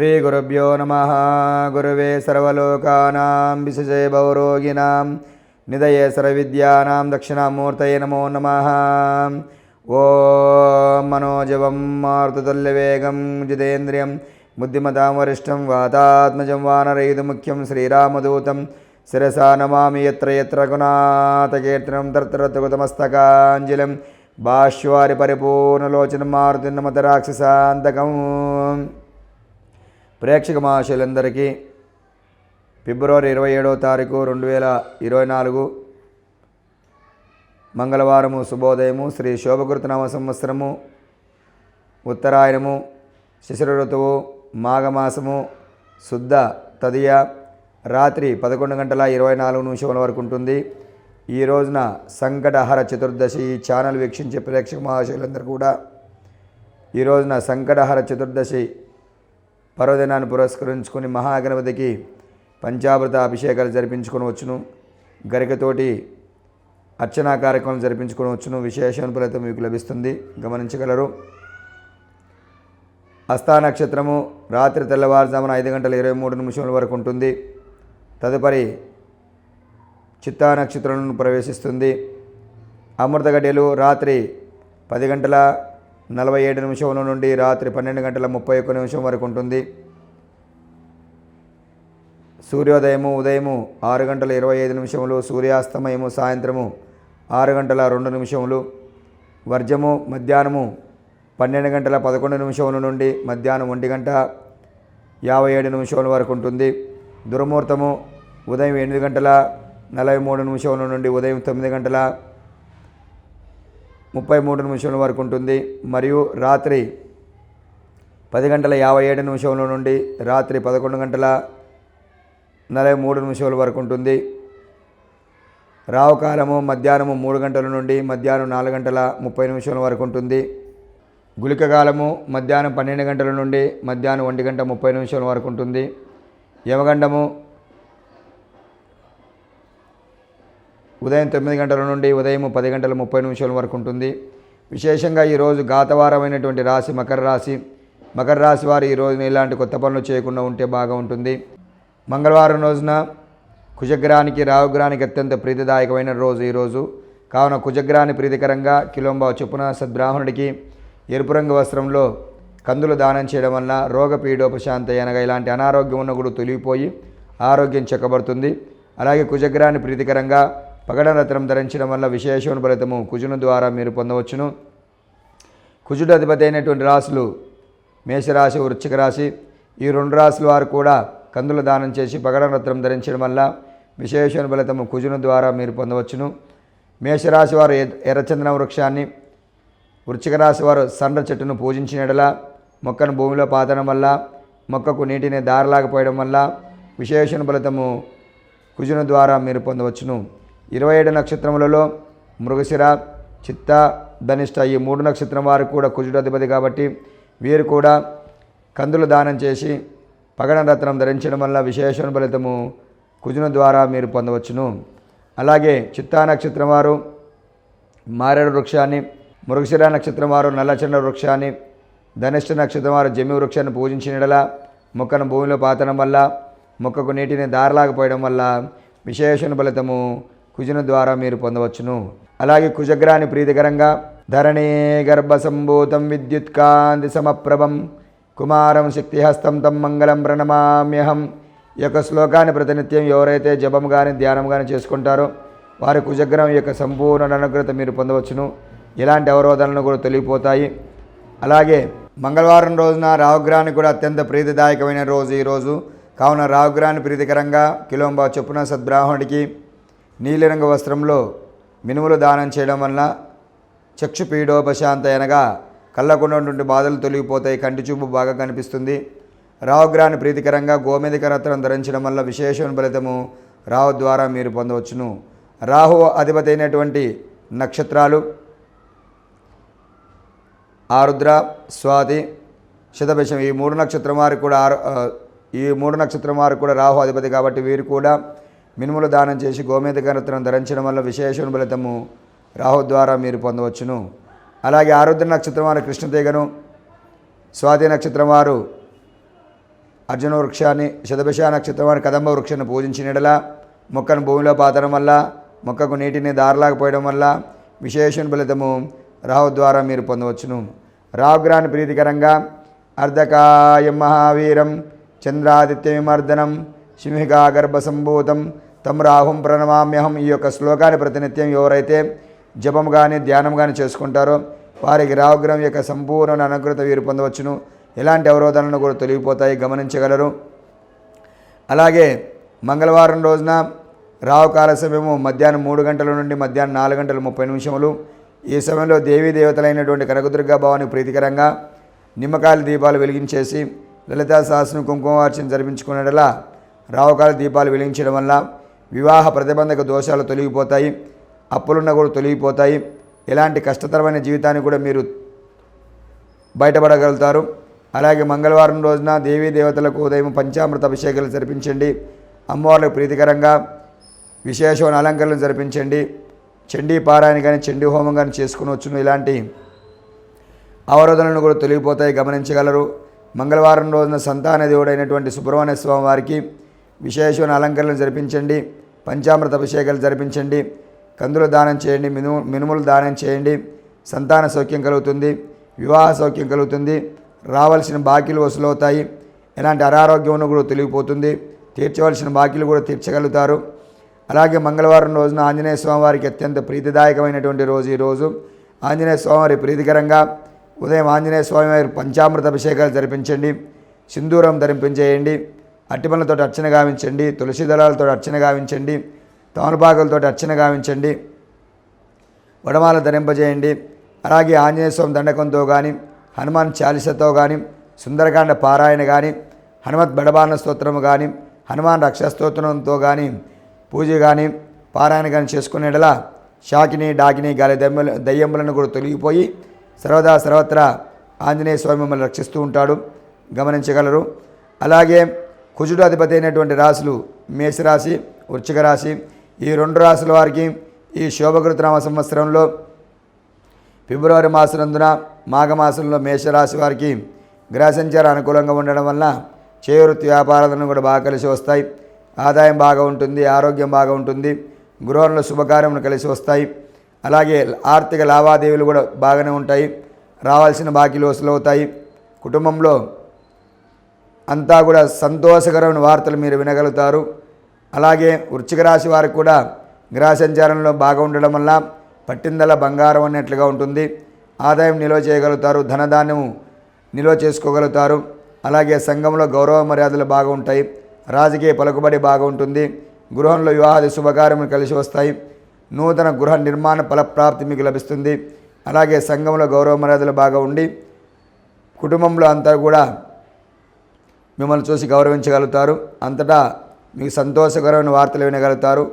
శ్రీగురుభ్యో నమ గురువే సర్వలోకానాం విశజే భవరోగిణాం నిదయే సర్వవిద్యానాం దక్షిణామూర్తయే నమో నమ ఓం మనోజవం మారుతుల్యవేగం జితేంద్రియం బుద్ధిమతాం వరిష్టం వాతాత్మజం వానరయుధ ముఖ్యం శ్రీరామదూతం శిరసా నమామి ఎత్ర ఎత్ర రఘునాథకీర్తనం తర్తరతుగతమస్తకాంజలిం భాష్వారి పరిపూర్ణలోచనం మారుతున్నమత రాక్షసాంతకం ప్రేక్షక మహాశయులందరికీ ఫిబ్రవరి ఇరవై ఏడవ తారీఖు రెండు వేల ఇరవై నాలుగు మంగళవారము శుభోదయము శ్రీ శోభకృతనామ సంవత్సరము ఉత్తరాయణము శిశిర ఋతువు మాఘమాసము శుద్ధ తదియ రాత్రి పదకొండు గంటల ఇరవై నాలుగు నిమిషముల వరకు ఉంటుంది. ఈ రోజున సంకటహర చతుర్దశి ఈ ఛానల్ వీక్షించే ప్రేక్షక మహాశయులందరూ కూడా ఈ రోజున సంకటహర చతుర్దశి పర్వదినాన్ని పురస్కరించుకొని మహాగణపతికి పంచామృత అభిషేకాలు జరిపించుకొని వచ్చును. గరికతోటి అర్చనా కార్యక్రమం జరిపించుకొని వచ్చును. విశేష ఫలితం మీకు లభిస్తుంది. గమనించగలరు. హస్తా నక్షత్రము రాత్రి తెల్లవారుజామున ఐదు గంటల ఇరవై మూడు నిమిషముల వరకు ఉంటుంది. తదుపరి చిత్తా నక్షత్రం ప్రవేశిస్తుంది. అమృత గడియలు రాత్రి పది గంటల నలభై ఏడు నిమిషముల నుండి రాత్రి పన్నెండు గంటల ముప్పై ఒక్క నిమిషం వరకు ఉంటుంది. సూర్యోదయము ఉదయము ఆరు గంటల ఇరవై ఐదు నిమిషములు సూర్యాస్తమయము సాయంత్రము ఆరు గంటల రెండు నిమిషములు వర్జము మధ్యాహ్నము పన్నెండు గంటల పదకొండు నిమిషముల నుండి మధ్యాహ్నం ఒంటి గంట యాభై ఏడు నిమిషముల వరకు ఉంటుంది. దుర్ముహూర్తము ఉదయం ఎనిమిది గంటల నలభై మూడు నిమిషముల నుండి ఉదయం తొమ్మిది గంటల ముప్పై మూడు నిమిషముల వరకు ఉంటుంది. మరియు రాత్రి పది గంటల యాభై ఏడు నిమిషముల నుండి రాత్రి పదకొండు గంటల నలభై మూడు నిమిషముల వరకు ఉంటుంది. రావుకాలము మధ్యాహ్నము మూడు గంటల నుండి మధ్యాహ్నం నాలుగు గంటల ముప్పై నిమిషాల వరకు ఉంటుంది. గుళిక కాలము మధ్యాహ్నం పన్నెండు గంటల నుండి మధ్యాహ్నం ఒంటి గంట ముప్పై నిమిషాల వరకు ఉంటుంది. యవగండము ఉదయం తొమ్మిది గంటల నుండి ఉదయం పది గంటల ముప్పై నిమిషాల వరకు ఉంటుంది. విశేషంగా ఈరోజు గాతవారమైనటువంటి రాశి మకర రాశి. మకర రాశి వారు ఈ రోజున ఇలాంటి కొత్త పనులు చేయకుండా ఉంటే బాగా ఉంటుంది. మంగళవారం రోజున కుజగ్రహానికి రావుగ్రహానికి అత్యంత ప్రీతిదాయకమైన రోజు ఈరోజు కావున కుజగ్రహాన్ని ప్రీతికరంగా కిలోంబా చొప్పున సద్బ్రాహ్మణుడికి ఎరుపు రంగు వస్త్రంలో కందులు దానం చేయడం వల్ల రోగపీడోపశాంతి అనగా ఇలాంటి అనారోగ్యం ఉన్న కూడా తొలిగిపోయి ఆరోగ్యం చెక్కబడుతుంది. అలాగే కుజగ్రహాన్ని ప్రీతికరంగా పగడ రత్నం ధరించడం వల్ల విశేషమైన ఫలితము కుజుని ద్వారా మీరు పొందవచ్చును. కుజుడు అధిపతి అయినటువంటి రాశులు మేషరాశి వృశ్చిక రాశి ఈ రెండు రాశుల వారు కూడా కందుల దానం చేసి పగడ రత్నం ధరించడం వల్ల విశేషమైన ఫలితము కుజుని ద్వారా మీరు పొందవచ్చును. మేషరాశి వారు ఎర్రచందన వృక్షాన్ని వృశ్చిక రాశి వారు సండ్ర చెట్టును పూజించినడలా మొక్కను భూమిలో పాతడం వల్ల మొక్కకు నీటిని దారలాగపోయడం వల్ల విశేషణ ఫలితము కుజుని ద్వారా మీరు పొందవచ్చును. ఇరవై ఏడు నక్షత్రములలో మృగశిర చిత్త ధనిష్ట ఈ మూడు నక్షత్రం వారు కూడా కుజుడు అధిపతి కాబట్టి వీరు కూడా కందులు దానం చేసి పగడ రత్నం ధరించడం వల్ల విశేషణ ఫలితము కుజుని ద్వారా మీరు పొందవచ్చును. అలాగే చిత్తా నక్షత్రం వారు మారేడు వృక్షాన్ని మృగశిర నక్షత్రం వారు నల్లచండ వృక్షాన్ని ధనిష్ట నక్షత్రం వారు జమి వృక్షాన్ని పూజించినడల మొక్కను భూమిలో పాతడం వల్ల మొక్కకు నీటిని దారలాగపోయడం వల్ల విశేషణ ఫలితము కుజుని ద్వారా మీరు పొందవచ్చును. అలాగే కుజగ్రాన్ని ప్రీతికరంగా ధరణే గర్భ సంభూతం విద్యుత్ కాంతి సమప్రభం కుమారం శక్తిహస్తం తం మంగళం ప్రణమామ్యహం. ఈ యొక్క శ్లోకాన్ని ప్రతినిత్యం ఎవరైతే జపం కానీ ధ్యానం కానీ చేసుకుంటారో వారి కుజగ్రహం యొక్క సంపూర్ణ అనుగ్రత మీరు పొందవచ్చును. ఎలాంటి అవరోధాలను కూడా తొలగిపోతాయి. అలాగే మంగళవారం రోజున రావుగ్రహానికి కూడా అత్యంత ప్రీతిదాయకమైన రోజు ఈరోజు కావున రావుగ్రహాన్ని ప్రీతికరంగా కిలోంబా చొప్పున సద్బ్రాహ్మణుడికి నీలిరంగ వస్త్రంలో మినుములు దానం చేయడం వలన చక్షు పీడోపశాంత అనగా కళ్ళకున్నటువంటి బాధలు తొలగిపోతాయి కంటి చూపు బాగా కనిపిస్తుంది. రావుగ్రహాన్ని ప్రీతికరంగా గోమేధిక రత్నం ధరించడం వల్ల విశేషమైన ఫలితము రావు ద్వారా మీరు పొందవచ్చును. రాహు అధిపతి అయినటువంటి నక్షత్రాలు ఆరుద్ర స్వాతి శతభిషం ఈ మూడు నక్షత్రం వారు కూడా ఆరు ఈ మూడు నక్షత్రం వారు కూడా రాహు అధిపతి కాబట్టి వీరు కూడా మినుములు దానం చేసి గోమేధిక రత్నం ధరించడం వల్ల విశేషమైన ఫలితము రాహు ద్వారా మీరు పొందవచ్చును. అలాగే ఆరుద్ర నక్షత్రం వారు కృష్ణతీగను స్వాతి నక్షత్రం వారు అర్జున వృక్షాన్ని శతభిష నక్షత్రం వారి కదంబ వృక్షాన్ని పూజించినడలా మొక్కను భూమిలో పాతడం వల్ల మొక్కకు నీటిని దారలాకపోయడం వల్ల విశేషణ ఫలితము రాహు ద్వారా మీరు పొందవచ్చును. రాహుగ్రహాన్ని ప్రీతికరంగా అర్ధకాయం మహావీరం చంద్రాదిత్య విమర్దనం తమ్ సంభూతం రాహుం ప్రణమామ్యహం. ఈ యొక్క శ్లోకాన్ని ప్రతినిత్యం ఎవరైతే జపం కానీ ధ్యానం కానీ చేసుకుంటారో వారికి రాహుగ్రహం యొక్క సంపూర్ణ అనుగ్రత వీరు పొందవచ్చును. ఎలాంటి అవరోధాలను కూడా తొలగిపోతాయి గమనించగలరు. అలాగే మంగళవారం రోజున రావుకాల సమయము మధ్యాహ్నం మూడు గంటల నుండి మధ్యాహ్నం నాలుగు గంటల ముప్పై నిమిషములు. ఈ సమయంలో దేవీ దేవతలైనటువంటి కనకదుర్గా భావానికి ప్రీతికరంగా నిమ్మకాయల దీపాలు వెలిగించేసి లలితా సహస్రం కుంకుమార్చన జరిపించుకునేలా రావుకాల దీపాలు వెలిగించడం వల్ల వివాహ ప్రతిబంధక దోషాలు తొలగిపోతాయి అప్పులున్న కూడా తొలగిపోతాయి. ఎలాంటి కష్టతరమైన జీవితాన్ని కూడా మీరు బయటపడగలుగుతారు. అలాగే మంగళవారం రోజున దేవీ దేవతలకు ఉదయం పంచామృత అభిషేకాలు జరిపించండి. అమ్మవార్లకు ప్రీతికరంగా విశేషమైన అలంకరణలు జరిపించండి. చండీ పారాయణ కానీ చండీ హోమం కానీ చేసుకుని వచ్చును. ఇలాంటి అవరోధనలు కూడా తొలగిపోతాయి. గమనించగలరు. మంగళవారం రోజున సంతాన దేవుడైనటువంటి సుబ్రహ్మణ్య స్వామి వారికి విశేషమైన అలంకరణలు జరిపించండి. పంచామృత అభిషేకాలు జరిపించండి. కందులు దానం చేయండి. మినుము మినుములు దానం చేయండి. సంతాన సౌఖ్యం కలుగుతుంది. వివాహ సౌఖ్యం కలుగుతుంది. రావాల్సిన బాకీలు వసూలవుతాయి. ఎలాంటి అనారోగ్యం కూడా తొలగిపోతుంది. తీర్చవలసిన బాకీలు కూడా తీర్చగలుగుతారు. అలాగే మంగళవారం రోజున ఆంజనేయ స్వామివారికి అత్యంత ప్రీతిదాయకమైనటువంటి రోజు ఈ రోజు. ఆంజనేయ స్వామివారి ప్రీతికరంగా ఉదయం ఆంజనేయ స్వామివారి పంచామృత అభిషేకాలు జరిపించండి. సింధూరం ధరింపించేయండి అట్టిపనులతో అర్చన గావించండి తులసి దళాలతో అర్చన గావించండి తమలపాకులతో అర్చన గావించండి వడమాల ధరింపజేయండి. అలాగే ఆంజనేయ స్వామి దండకంతో కానీ హనుమాన్ చాలీసతో కానీ సుందరకాండ పారాయణ కానీ హనుమత్ బడబాన స్తోత్రము కానీ హనుమాన్ రక్షస్తోత్రంతో కానీ పూజ కానీ పారాయణ కానీ చేసుకునేలా షాకిని డాకిని గాలి దెమ్మల దయ్యములను కూడా తొలగిపోయి సర్వదా సర్వత్రా ఆంజనేయ స్వామి మిమ్మల్ని రక్షిస్తూ ఉంటాడు. గమనించగలరు. అలాగే కుజుడు అధిపతి అయినటువంటి రాశులు మేషరాశి వృచ్చిక రాశి ఈ రెండు రాశుల వారికి ఈ శోభకృతనామ సంవత్సరంలో ఫిబ్రవరి మాసనందున మాఘమాసంలో మేషరాశి వారికి గ్రహ సంచారం అనుకూలంగా ఉండడం వల్ల చేవృత్తి వ్యాపారాలను కూడా బాగా కలిసి వస్తాయి. ఆదాయం బాగా ఉంటుంది ఆరోగ్యం బాగా ఉంటుంది గృహంలో శుభకార్యములు కలిసి వస్తాయి. అలాగే ఆర్థిక లావాదేవీలు కూడా బాగానే ఉంటాయి. రావాల్సిన బాకీలు వసూలవుతాయి. కుటుంబంలో అంతా కూడా సంతోషకరమైన వార్తలు మీరు వినగలుగుతారు. అలాగే వృచ్చిక రాశి వారికి కూడా గ్రహ సంచారంలో బాగా ఉండడం వల్ల పట్టిందల బంగారం అన్నట్లుగా ఉంటుంది. ఆదాయం నిల్వ చేయగలుగుతారు ధనధాన్యం నిల్వ చేసుకోగలుగుతారు. అలాగే సంఘంలో గౌరవ మర్యాదలు బాగా ఉంటాయి. రాజకీయ పలుకుబడి బాగా ఉంటుంది. గృహంలో వివాహాది శుభకార్యములు కలిసి వస్తాయి. నూతన గృహ నిర్మాణ ఫలప్రాప్తి మీకు లభిస్తుంది. అలాగే సంఘంలో గౌరవ మర్యాదలు బాగా ఉండి కుటుంబంలో అంతా కూడా మిమ్మల్ని చూసి గౌరవించగలుగుతారు. అంతటా మీకు సంతోషకరమైన వార్తలు వినగలుగుతారు.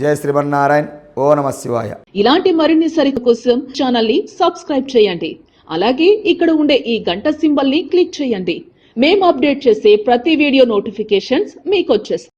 జయ శ్రీమన్నారాయణ. ఓ నమ శివాయ. ఇలాంటి మరిన్ని సరిత కోసం ఛానల్ని సబ్స్క్రైబ్ చేయండి. అలాగే ఇక్కడ ఉండే ఈ గంట సింబల్ని క్లిక్ చేయండి. మేము అప్డేట్ చేసే ప్రతి వీడియో నోటిఫికేషన్స్ మీకు వచ్చేస్తాయి